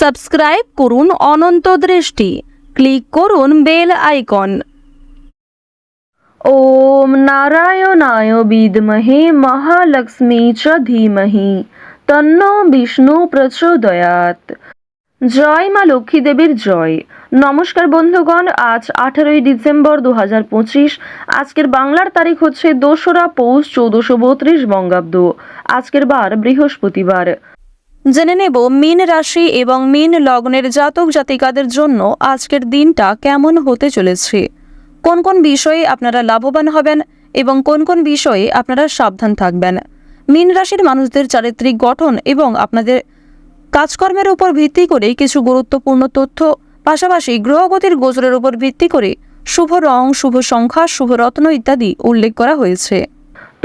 Subscribe করুন অনন্ত দৃষ্টি। Click করুন বেল আইকন। ওম নারায়ণায় বিদমহে মহালক্ষ্মী চ ধীমহি। তন্ন বিষ্ণু প্রচোদয়াত জয় মা লক্ষ্মী দেবীর জয়। নমস্কার বন্ধুগণ, আজ আঠারোই ডিসেম্বর দু হাজার পঁচিশ। আজকের বাংলার তারিখ হচ্ছে দোসরা পৌষ চৌদ্দশো বত্রিশ বঙ্গাব্দ। আজকের বার বৃহস্পতিবার। জেনে নেব মীন রাশি এবং মীন লগ্নের জাতক জাতিকাদের জন্য আজকের দিনটা কেমন হতে চলেছে। কোন কোন বিষয়ে আপনারা লাভবান হবেন এবং কোন কোন বিষয়ে আপনারা সাবধান থাকবেন। মীন রাশির মানুষদের চারিত্রিক গঠন এবং আপনাদের কাজকর্মের উপর ভিত্তি করে কিছু গুরুত্বপূর্ণ তথ্য, পাশাপাশি গ্রহগতির গোচরের উপর ভিত্তি করে শুভ রং, শুভ সংখ্যা, শুভ রত্ন ইত্যাদি উল্লেখ করা হয়েছে।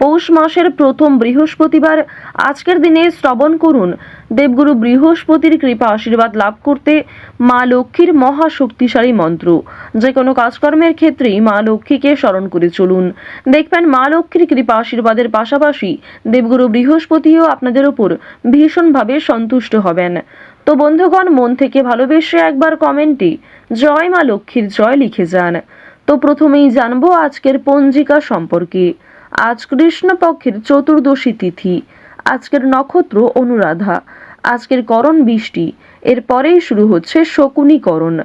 পৌষ মাসের প্রথম বৃহস্পতিবার আজকের দিনে শ্রবণ করুন। দেবগুরু বৃহস্পতির কৃপা আশীর্বাদ লাভ করতে মা লক্ষ্মীর মহা শক্তিশালী মন্ত্র। যে কোনো কাজকর্মের ক্ষেত্রেই মা লক্ষ্মীকে স্মরণ করে চলুন। দেখবেন মা লক্ষ্মীর কৃপা আশীর্বাদের পাশাপাশি দেবগুরু বৃহস্পতিও আপনাদের উপর ভীষণভাবে সন্তুষ্ট হবেন। তো বন্ধুগণ, মন থেকে ভালোবেসে একবার কমেন্টে জয় মা লক্ষ্মীর জয় লিখে যান। তো প্রথমেই জানব আজকের পঞ্জিকা সম্পর্কে। আজ কৃষ্ণপক্ষের চতুর্দশী তিথি। আজকের নক্ষত্র অনুরাধা। আজকের করণ বৃষ্টি। এরপরেই শুরু হচ্ছে শকুনীকরণ।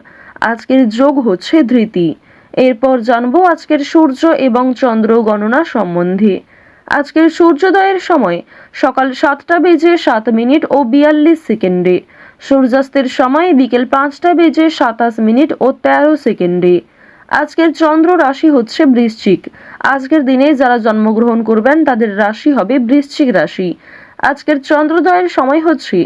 আজকের যোগ হচ্ছে ধৃতি। এরপর জানব আজকের সূর্য এবং চন্দ্র গণনা সম্বন্ধে। আজকের সূর্যোদয়ের সময় সকাল সাতটা বেজে সাত মিনিট ও বিয়াল্লিশ সেকেন্ডে। সূর্যাস্তের সময় বিকেল পাঁচটা বেজে সাতাশ মিনিট ও তেরো সেকেন্ডে। আজকের চন্দ্র রাশি হচ্ছে বৃশ্চিক। আজকের দিনে যারা জন্মগ্রহণ করবেন, তাদের রাশি হবে বৃশ্চিক রাশি। আজকের চন্দ্রোদয়ের সময় হচ্ছে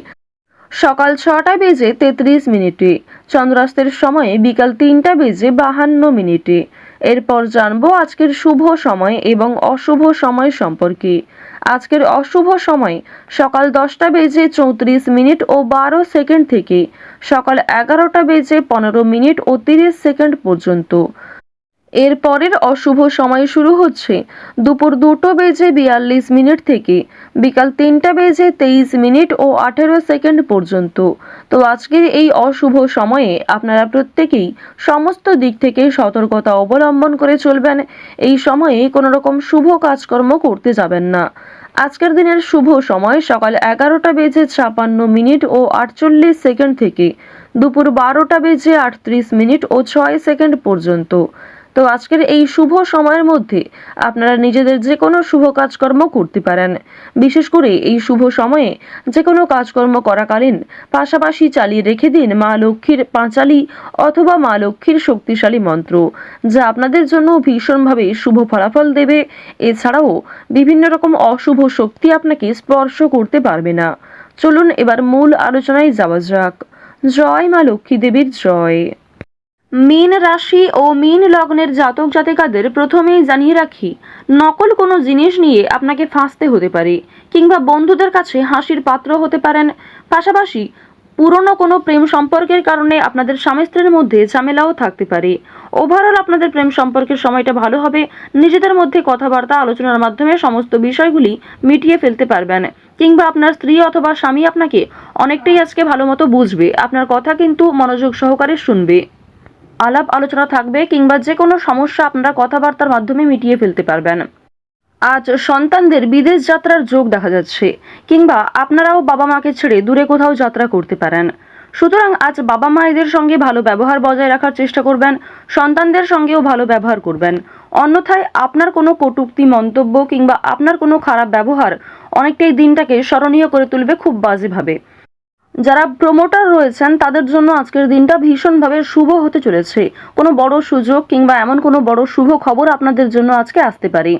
সকাল ছটা বেজে তেত্রিশ মিনিটে। চন্দ্রাস্তের সময়ে বিকাল তিনটা বেজে বাহান্ন মিনিটে। এরপর জানব আজকের শুভ সময় এবং অশুভ সময় সম্পর্কে। আজকের অশুভ সময় সকাল দশটা বেজে চৌত্রিশ মিনিট ও বারো সেকেন্ড থেকে সকাল এগারোটা বেজে পনেরো মিনিট ও তিরিশ সেকেন্ড পর্যন্ত। এর পরের অশুভ সময় শুরু হচ্ছে দুপুর দুটো বেজে বিয়াল্লিশ মিনিট থেকে। বিকাল তিনটা বেজে তেইশ মিনিট ও আঠেরো সেকেন্ড পর্যন্ত। তো আজকের এই অশুভ সময়ে আপনারা প্রত্যেকেই সমস্ত দিক থেকে সতর্কতা অবলম্বন করে চলবেন। এই সময়ে কোনো রকম শুভ কাজকর্ম করতে যাবেন না। আজকের দিনের শুভ সময় সকাল এগারোটা বেজে ছাপান্ন মিনিট ও আটচল্লিশ সেকেন্ড থেকে। দুপুর বারোটা বেজে আটত্রিশ মিনিট ও ছয় সেকেন্ড পর্যন্ত। তো আজকের এই শুভ সময়ের মধ্যে আপনারা নিজেদের যে কোনো শুভ কাজকর্ম করতে পারেন। বিশেষ করে এই শুভ সময়ে যে কোনো কাজকর্ম করাকালীন পাশাপাশি চালিয়ে রেখে দিন মা লক্ষ্মীর পাঁচালি অথবা মা লক্ষ্মীর শক্তিশালী মন্ত্র, যা আপনাদের জন্য ভীষণভাবে শুভ ফলাফল দেবে। এছাড়াও বিভিন্ন রকম অশুভ শক্তি আপনাকে স্পর্শ করতে পারবে না। চলুন এবার মূল আলোচনায় যাওয়া যাক। জয় মা লক্ষ্মী দেবীর জয়। মীন রাশি ও মীন লগ্নের জাতক জাতিকাদের প্রথমেই জানিয়ে রাখি, নকল কোনো জিনিস নিয়ে আপনাকে ফাঁসতে হতে পারে কিংবা বন্ধুদের কাছে হাসির পাত্র হতে পারেন। পাশাপাশি পুরনো কোনো প্রেম সম্পর্কের কারণে আপনাদের স্বামী স্ত্রীর মধ্যে ঝামেলাও থাকতে পারে। ওভারঅল আপনাদের প্রেম সম্পর্কের সময়টা ভালো হবে। নিজেদের মধ্যে কথাবার্তা, আলোচনার মাধ্যমে সমস্ত বিষয়গুলি মিটিয়ে ফেলতে পারবেন। কিংবা আপনার স্ত্রী অথবা স্বামী আপনাকে অনেকটাই আজকে ভালো মতো বুঝবে। আপনার কথা কিন্তু মনোযোগ সহকারে শুনবে। আলাপ আলোচনা থাকবে কিংবা যে কোনো সমস্যা আপনারা কথাবার্তার মাধ্যমে মিটিয়ে ফেলতে পারবেন। আজ সন্তানদের বিদেশ যাত্রার যোগ দেখা যাচ্ছে, কিংবা আপনারাও বাবা মাকে ছেড়ে দূরে কোথাও যাত্রা করতে পারেন। সুতরাং আজ বাবা মায়েদের সঙ্গে ভালো ব্যবহার বজায় রাখার চেষ্টা করবেন, সন্তানদের সঙ্গেও ভালো ব্যবহার করবেন। অন্যথায় আপনার কোনো কটূক্তি, মন্তব্য কিংবা আপনার কোনো খারাপ ব্যবহার অনেকটাই দিনটাকে স্মরণীয় করে তুলবে খুব বাজেভাবে। যারা প্রমোটার রয়েছেন, তাদের জন্য আজকের দিনটা ভীষণভাবে শুভ হতে চলেছে। কোনো বড় সুযোগ কিংবা এমন কোনো বড় শুভ খবর আপনাদের জন্য আজকে আসতে পারে।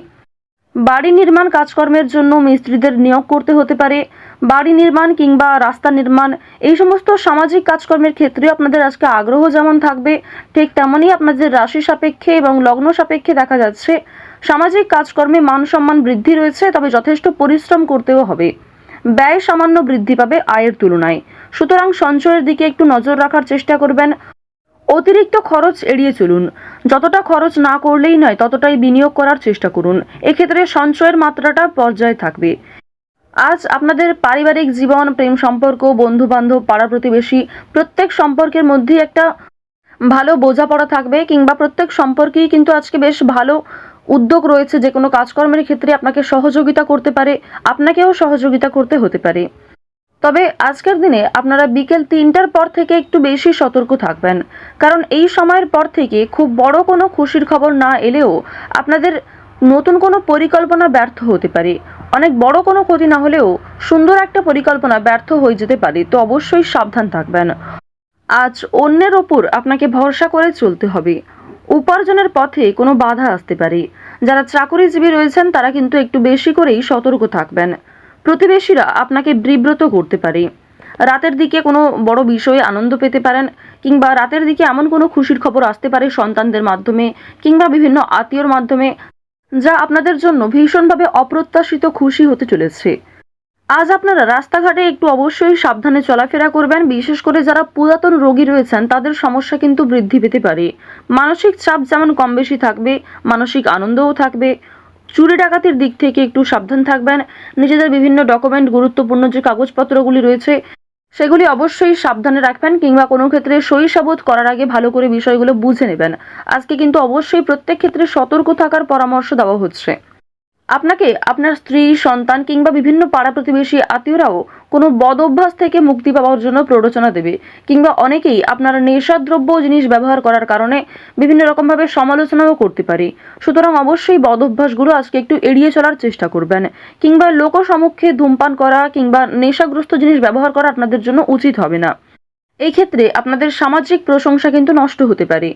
বাড়ি নির্মাণ কাজকর্মের জন্য মিস্ত্রিদের নিয়োগ করতে হতে পারে। বাড়ি নির্মাণ কিংবা রাস্তা নির্মাণ, এই সমস্ত সামাজিক কাজকর্মের ক্ষেত্রে আপনাদের আজকে আগ্রহ যেমন থাকবে, ঠিক তেমনই আপনাদের রাশি সাপেক্ষে এবং লগ্ন সাপেক্ষে দেখা যাচ্ছে। সামাজিক কাজকর্মে মান সম্মান বৃদ্ধি রয়েছে, তবে যথেষ্ট পরিশ্রম করতেও হবে। ব্যয় সামান্য বৃদ্ধি পাবে আয়ের তুলনায়। সুতরাং সঞ্চয়ের দিকে একটু নজর রাখার চেষ্টা করবেন। অতিরিক্ত খরচ এড়িয়ে চলুন। যতটা খরচ না করলেই নয়, ততটাই বিনিয়োগ করার চেষ্টা করুন। এক্ষেত্রে সঞ্চয়ের মাত্রাটা পর্যায়ে থাকবে। আজ আপনাদের পারিবারিক জীবন, প্রেম সম্পর্ক বন্ধু বান্ধব পাড়া প্রতিবেশী প্রত্যেক সম্পর্কের মধ্যেই একটা ভালো বোঝাপড়া থাকবে কিংবা প্রত্যেক সম্পর্কেই কিন্তু আজকে বেশ ভালো উদ্যোগ রয়েছে যে কোনো কাজকর্মের ক্ষেত্রে আপনাকে সহযোগিতা করতে পারে, আপনাকেও সহযোগিতা করতে হতে পারে। তবে আজকের দিনে আপনারা বিকেল তিনটার পর থেকে একটু বেশি সতর্ক থাকবেন, কারণ এই সময়ের পর থেকে খুব বড় কোনো খুশির খবর না এলেও আপনাদের নতুন কোনো পরিকল্পনা ব্যর্থ হতে পারে। অনেক বড় কোনো ক্ষতি না হলেও সুন্দর একটা পরিকল্পনা ব্যর্থ হয়ে যেতে পারে, তো অবশ্যই সাবধান থাকবেন। আজ অন্যের ওপর আপনাকে ভরসা করে চলতে হবে। উপার্জনের পথে কোনো বাধা আসতে পারে। যারা চাকরিজীবী রয়েছেন, তারা কিন্তু একটু বেশি করেই সতর্ক থাকবেন। প্রতিবেশীরা আপনাকে বিব্রত করতে পারে। রাতের দিকে কোনো বড় বিষয়ে আনন্দ পেতে পারেন, কিংবা রাতের দিকে এমন কোনো খুশির খবর আসতে পারে সন্তানদের মাধ্যমে, কিংবা বিভিন্ন আত্মীয়র মাধ্যমে, যা আপনাদের জন্য ভীষণভাবে অপ্রত্যাশিত খুশি হতে চলেছে। আজ আপনারা রাস্তাঘাটে একটু অবশ্যই সাবধানে চলাফেরা করবেন। বিশেষ করে যারা পুরাতন রোগী রয়েছেন, তাদের সমস্যা কিন্তু বৃদ্ধি পেতে পারে। মানসিক চাপ যেমন কম বেশি থাকবে, মানসিক আনন্দও থাকবে। চুরি ডাকাতির দিক থেকে একটু সাবধান থাকবেন। নিজেদের বিভিন্ন ডকুমেন্ট, গুরুত্বপূর্ণ যে কাগজপত্রগুলি রয়েছে, সেগুলি অবশ্যই সাবধানে রাখবেন কিংবা কোনো ক্ষেত্রে সই সাবুত করার আগে ভালো করে বিষয়গুলো বুঝে নেবেন। আজকে কিন্তু অবশ্যই প্রত্যেক ক্ষেত্রে সতর্ক থাকার পরামর্শ দেওয়া হচ্ছে। আপনাকে আপনার স্ত্রী, সন্তান কিংবা বিভিন্ন পাড়া প্রতিবেশী আত্মীয়রাও কোনো বদ অভ্যাস থেকে মুক্তি পাওয়ার জন্য প্ররোচনা দেবে কিংবা অনেকেই আপনার নেশাদ্রব্য জিনিস ব্যবহার করার কারণে বিভিন্ন রকমভাবে সমালোচনাও করতে পারে। সুতরাং অবশ্যই বদ অভ্যাসগুলো আজকে একটু এড়িয়ে চলার চেষ্টা করবেন কিংবা লোক সম্মুখে ধূমপান করা কিংবা নেশাগ্রস্ত জিনিস ব্যবহার করা আপনাদের জন্য উচিত হবে না। এই ক্ষেত্রে আপনাদের সামাজিক প্রশংসা কিন্তু নষ্ট হতে পারে।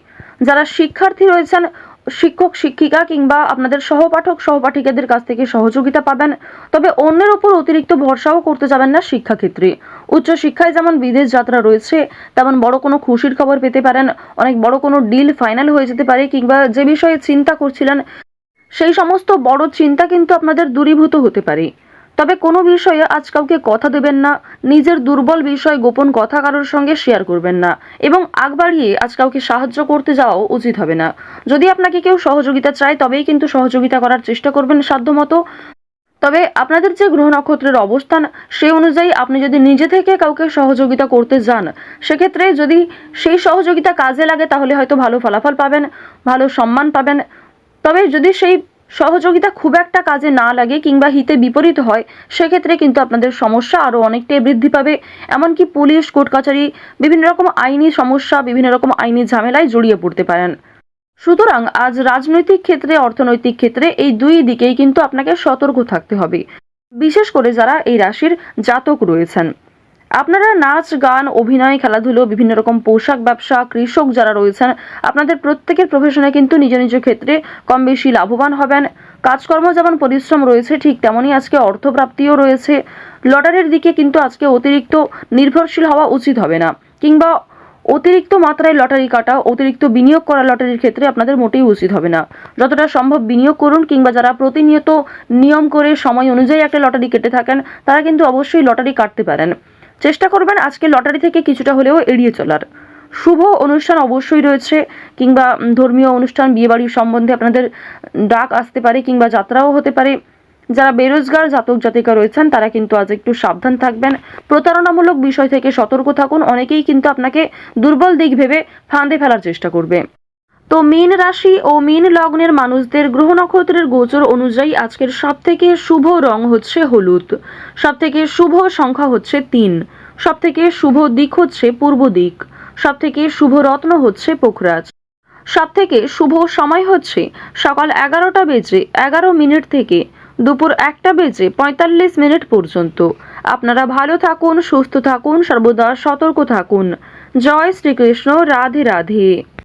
যারা শিক্ষার্থী রয়েছেন শিক্ষক, শিক্ষিকা কিংবা আপনাদের সহপাঠক, সহপাঠিকাদের কাছ থেকে সহযোগিতা পাবেন। তবে অন্যের উপর অতিরিক্ত ভরসাও করতে যাবেন না শিক্ষাক্ষেত্রে। উচ্চশিক্ষায় যেমন বিদেশ যাত্রা রয়েছে, তেমন বড় কোনো খুশির খবর পেতে পারেন। অনেক বড় কোনো ডিল ফাইনাল হয়ে যেতে পারে কিংবা যে বিষয়ে চিন্তা করছিলেন, সেই সমস্ত বড় চিন্তা কিন্তু আপনাদের দূরীভূত হতে পারে। তবে কোনো বিষয়ে আজ কাউকে কথা দেবেন না, নিজের দুর্বল বিষয় গোপন কথা কারোর সঙ্গে শেয়ার করবেন না এবং আগ বাড়িয়ে আজ কাউকে সাহায্য করতে যাওয়াও উচিত হবে না। যদি আপনাকে কেউ সহযোগিতা চায়, তবেই কিন্তু সহযোগিতা করার চেষ্টা করবেন সাধ্যমতো। তবে আপনাদের যে গ্রহ নক্ষত্রের অবস্থান সেই অনুযায়ী আপনি যদি নিজে থেকে কাউকে সহযোগিতা করতে যান, সেক্ষেত্রে যদি সেই সহযোগিতা কাজে লাগে, তাহলে হয়তো ভালো ফলাফল পাবেন, ভালো সম্মান পাবেন। তবে যদি সেই সহযোগিতা খুব একটা কাজে না লাগে কিংবা হিতে বিপরীত হয়, সেক্ষেত্রে কিন্তু আপনাদের সমস্যা আরও অনেকটাই বৃদ্ধি পাবে। এমনকি পুলিশ, কোর্ট কাছারি বিভিন্ন রকম আইনি সমস্যা, বিভিন্ন রকম আইনি ঝামেলায় জড়িয়ে পড়তে পারেন। সুতরাং আজ রাজনৈতিক ক্ষেত্রে, অর্থনৈতিক ক্ষেত্রে এই দুই দিকেই কিন্তু আপনাকে সতর্ক থাকতে হবে। বিশেষ করে যারা এই রাশির জাতক রয়েছেন। আপনারা নাচ, গান, অভিনয়, খেলাধুলো, বিভিন্ন রকম পোশাক ব্যবসা, কৃষক যারা রয়েছেন, আপনাদের প্রত্যেকের প্রফেশনে কিন্তু নিজ নিজ ক্ষেত্রে কম বেশি লাভবান হবেন। কাজকর্ম যেমন পরিশ্রম রয়েছে, ঠিক তেমনই আজকে অর্থপ্রাপ্তিও রয়েছে। লটারির দিকে কিন্তু আজকে অতিরিক্ত নির্ভরশীল হওয়া উচিত হবে না। কিংবা অতিরিক্ত মাত্রায় লটারি কাটা, অতিরিক্ত বিনিয়োগ করা লটারির ক্ষেত্রে আপনাদের মোটেই উচিত হবে না। যতটা সম্ভব বিনিয়োগ করুন, কিংবা যারা প্রতিনিয়ত নিয়ম করে সময় অনুযায়ী একটা লটারি কেটে থাকেন, তারা কিন্তু অবশ্যই লটারি কাটতে পারেন। চেষ্টা করবেন আজকে লটারি থেকে কিছুটা হলেও এড়িয়ে চলার। শুভ অনুষ্ঠান অবশ্যই রয়েছে, কিংবা ধর্মীয় অনুষ্ঠান, বিয়েবাড়ির সম্বন্ধে আপনাদের ডাক আসতে পারে, কিংবা যাত্রাও হতে পারে। যারা বেরোজগার, জাতক, জাতিকা রয়েছেন, তারা কিন্তু আজ একটু সাবধান থাকবেন। প্রতারণামূলক বিষয় থেকে সতর্ক থাকুন, অনেকেই কিন্তু আপনাকে দুর্বল দিক ভেবে ফাঁদে ফেলার চেষ্টা করবে। তো মীন রাশি ও মীন লগ্নের মানুষদের গ্রহ নক্ষত্রের গোচর অনুযায়ী আজকের সব থেকে শুভ রং হচ্ছে হলুদ। সব থেকে শুভ সংখ্যা হচ্ছে তিন। সব থেকে শুভ দিক হচ্ছে পূর্ব দিক। সব থেকে শুভ রত্ন হচ্ছে পোখরাজ। সব থেকে শুভ সময় হচ্ছে সকাল এগারোটা বেজে এগারো মিনিট থেকে দুপুর একটা বেজে পঁয়তাল্লিশ মিনিট পর্যন্ত। আপনারা ভালো থাকুন, সুস্থ থাকুন, সর্বদা সতর্ক থাকুন। জয় শ্রীকৃষ্ণ, রাধে রাধে।